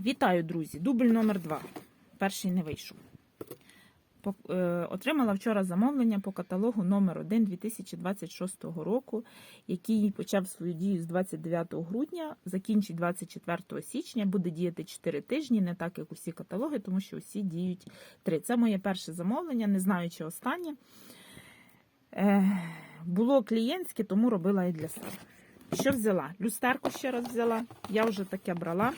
Вітаю, друзі! Дубль номер 2 Перший не вийшов. Е, Отримала вчора замовлення по каталогу номер 1 2026 року, який почав свою дію з 29 грудня, закінчить 24 січня, буде діяти 4 тижні, не так як усі каталоги, тому що усі діють 3. Це моє перше замовлення, не знаю, чи останнє. Е, Було клієнтське, тому робила і для себе. Що взяла? Люстерку ще раз взяла. Я вже таке брала.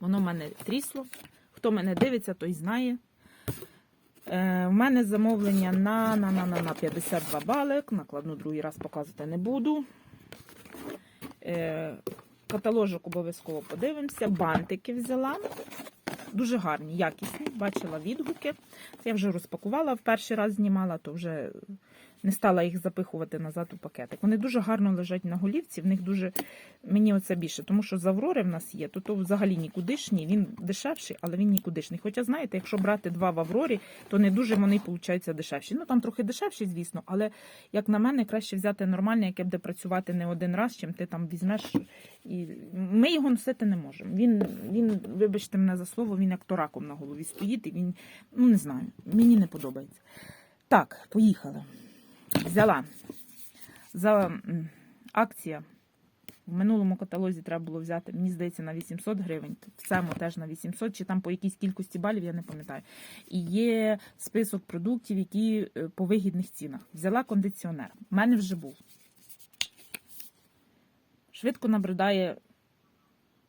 Воно в мене трісло. Хто мене дивиться, той знає. Е, в мене замовлення на, на, на, на, на 52 бали. Накладну другий раз показувати не буду. Е, каталожок обов'язково подивимося. Бантики взяла. Дуже гарні, якісні. Бачила відгуки. Я вже розпакувала, в перший раз знімала, то вже не стала їх запихувати назад у пакетик. Вони дуже гарно лежать на голівці, в них дуже мені оце більше, тому що з Аврори в нас є, то то взагалі нікудишній, він дешевший, але він нікудишний. Хоча, знаєте, якщо брати два в Аврорі, то не дуже вони получаються дешевші. Ну там трохи дешевші, звісно, але як на мене, краще взяти нормальне, яке буде працювати не один раз, чим ти там візьмеш. І ми його носити не можемо. Він, він, вибачте мене за слово, він як то раком на голові стоїть, і він, ну не знаю, мені не подобається. Так, поїхали. Взяла за акція. В минулому каталозі треба було взяти, мені здається, на 800 гривень. В цьому теж на 800, чи там по якійсь кількості балів, я не пам'ятаю. І є список продуктів, які е, по вигідних цінах. Взяла кондиціонер. У мене вже був. Швидко набридає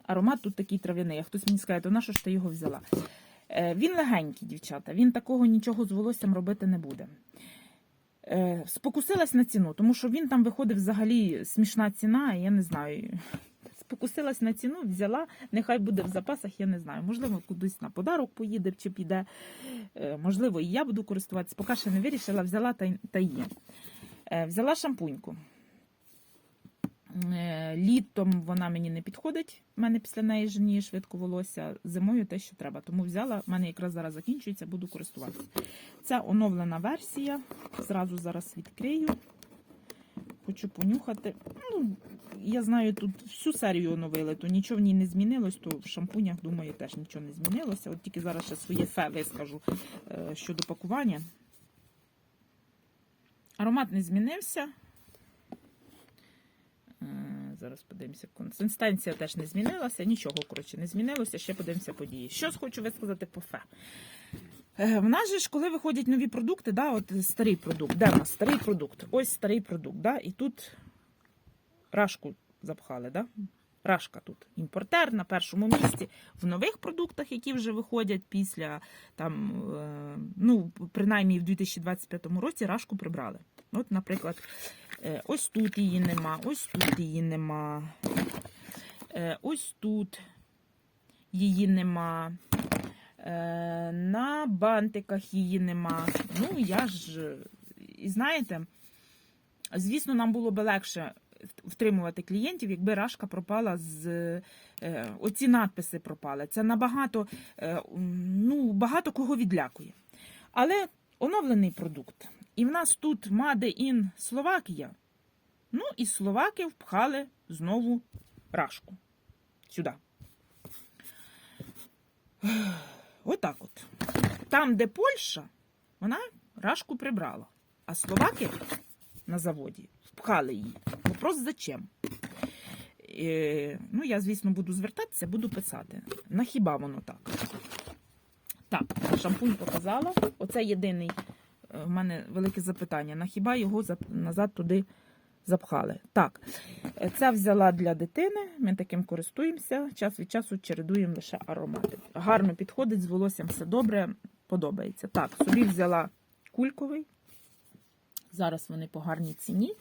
аромат тут такий трав'яний. А хтось мені скаже, то на що ж ти його взяла? Е, Він легенький, дівчата. Він такого нічого з волоссям робити не буде. Е, Спокусилась на ціну, тому що він там виходить взагалі смішна ціна, я не знаю. Спокусилась на ціну, взяла, нехай буде в запасах, я не знаю. Можливо, кудись на подарок поїде чи піде. Е, Можливо, і я буду користуватися. Поки ще не вирішила, взяла та та є. Е, Взяла шампуньку. Е, Літом вона мені не підходить. У мене після неї жені швидко волосся. Зимою те, що треба. Тому взяла. У мене якраз зараз закінчується, буду користуватися. Це оновлена версія. Зразу зараз відкрию. Хочу понюхати. Ну, я знаю, тут всю серію оновили, то нічого в ній не змінилось, то в шампунях, думаю, теж нічого не змінилося. От тільки зараз ще своє фе вискажу е, щодо пакування. Аромат не змінився. Зараз подивимося. Консистенція теж не змінилася, нічого, коротше, не змінилося. Ще подивимося події. Що хочу висказати по фе. Е, В нас же ж, коли виходять нові продукти, да, от старий продукт, де в нас старий продукт? Ось старий продукт, да, і тут рашку запхали, да? Рашка тут імпортер на першому місці. В нових продуктах, які вже виходять після там, е, ну, принаймні в 2025 році, рашку прибрали. От, наприклад, е, ось тут її нема, ось тут її нема, е, ось тут її нема. Е, На бантиках її нема. Ну, я ж, і знаєте, звісно, нам було би легше втримувати клієнтів, якби рашка пропала з оці надписи пропали. Це набагато, ну, багато кого відлякує. Але оновлений продукт. І в нас тут Made in Словакія. Ну, і словаки впхали знову рашку. Сюди. Отак от. Там, де Польща, вона рашку прибрала. А словаки на заводі впхали її. Вопрос зачем? Е, ну, я, звісно, буду звертатися, буду писати. На хіба воно так? Так, шампунь показала. Оце єдиний в мене велике запитання. На хіба його назад туди запхали? Так, це взяла для дитини. Ми таким користуємося. Час від часу чередуємо лише аромати. Гарно підходить з волоссям, все добре, подобається. Так, собі взяла кульковий. Зараз вони по гарній ціні.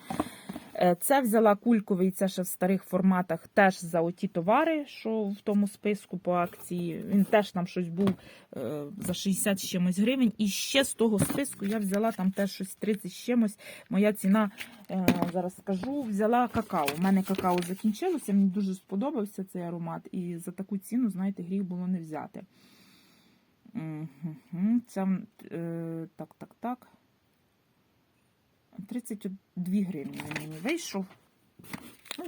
Е, Це взяла кульковий, це ще в старих форматах, теж за оті товари, що в тому списку по акції. Він теж там щось був е, за 60 з чимось гривень. І ще з того списку я взяла там теж щось 30 з чимось. Моя ціна, е, зараз скажу, взяла какао. У мене какао закінчилося, мені дуже сподобався цей аромат. І за таку ціну, знаєте, гріх було не взяти. Це так, так, так. 32 гривні він мені вийшов. Ну,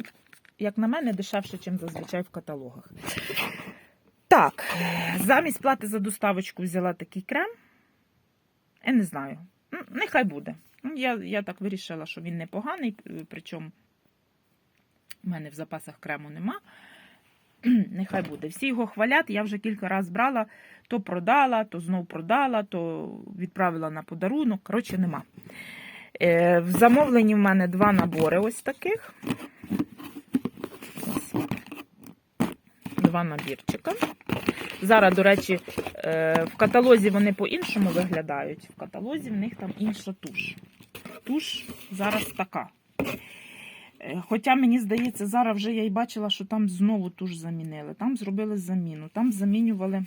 як на мене, дешевше, ніж зазвичай в каталогах. Так, замість плати за доставочку взяла такий крем. Я не знаю. Нехай буде. Ну, Я, я так вирішила, що він непоганий, е, причому в мене в запасах крему нема. Нехай буде. Всі його хвалять. Я вже кілька разів брала, то продала, то знов продала, то відправила на подарунок. Коротше, нема. Е, В замовленні в мене два набори ось таких. Два набірчика. Зараз, до речі, е, в каталозі вони по-іншому виглядають. В каталозі в них там інша туш. Туш зараз така. Е, Хоча мені здається, зараз вже я й бачила, що там знову туш замінили. Там зробили заміну. Там замінювали.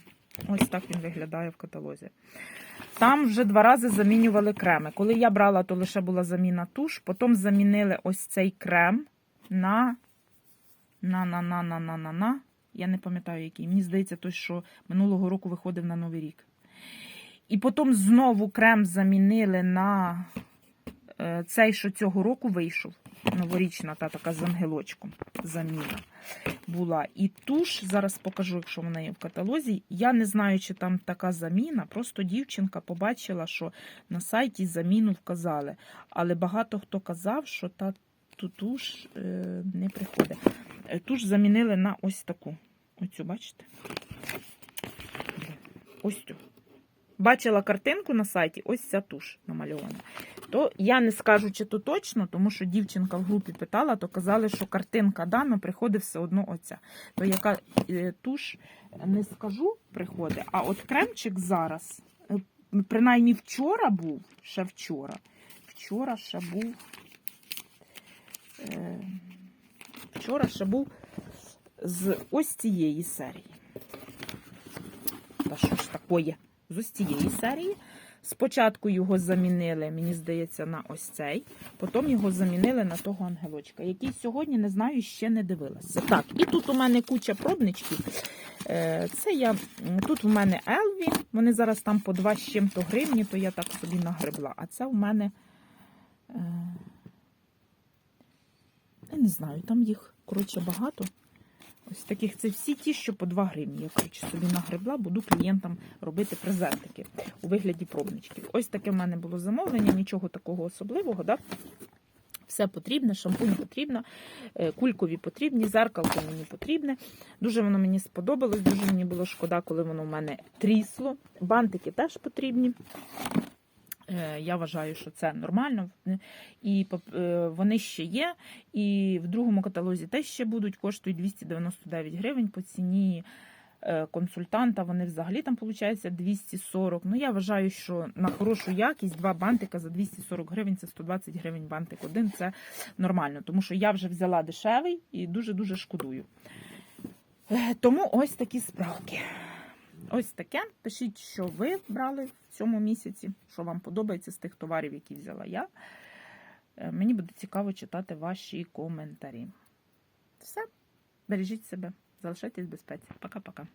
Ось так він виглядає в каталозі. Там вже два рази замінювали креми. Коли я брала, то лише була заміна туш. Потім замінили ось цей крем на. На, на, на, на, на, на, на. Я не пам'ятаю, який. Мені здається, той, що минулого року виходив на Новий рік. І потім знову крем замінили на е, цей, що цього року вийшов. Новорічна та така з ангелочком заміна була. І туш, зараз покажу, якщо вона є в каталозі. Я не знаю, чи там така заміна. Просто дівчинка побачила, що на сайті заміну вказали. Але багато хто казав, що та ту туш е, не приходить. Е, Туш замінили на ось таку. Оцю, бачите? Ось цю. Бачила картинку на сайті, ось ця туш намальована. То я не скажу, чи то точно, тому що дівчинка в групі питала, то казали, що картинка дана приходить все одно оця. То яка е, туш не скажу, приходить. А от кремчик зараз, е, принаймні вчора був, ще вчора. Вчора ще був. Е, вчора ще був з ось цієї серії. Та що ж такое? З ось цієї серії. Спочатку його замінили, мені здається, на ось цей. Потім його замінили на того ангелочка, який сьогодні, не знаю, ще не дивилася. Так, і тут у мене куча пробничків. Е, Це я, Тут у мене Елві, вони зараз там по 2 з чим-то гривні, то я так собі нагребла. А це у мене. е, Я не знаю, там їх, коротше, багато. Ось таких це всі ті, що по 2 гривні. Я коротше, собі нагребла, буду клієнтам робити презентики у вигляді пробничків. Ось таке в мене було замовлення, нічого такого особливого. Да? Все потрібне, шампунь потрібно, е, кулькові потрібні, зеркалко мені потрібне. Дуже воно мені сподобалось, дуже мені було шкода, коли воно в мене трісло. Бантики теж потрібні. Е, Я вважаю, що це нормально. І е, вони ще є. І в другому каталозі теж ще будуть, коштують 299 гривень по ціні е, консультанта. Вони взагалі там, виходить, 240. Ну, я вважаю, що на хорошу якість два бантика за 240 гривень це 120 гривень бантик один. Це нормально, тому що я вже взяла дешевий і дуже-дуже шкодую. Тому ось такі справки. Ось таке. Пишіть, що ви брали в цьому місяці, що вам подобається з тих товарів, які взяла я. Е, Мені буде цікаво читати ваші коментарі. Все. Бережіть себе, залишайтесь в безпеці. Пока-пока.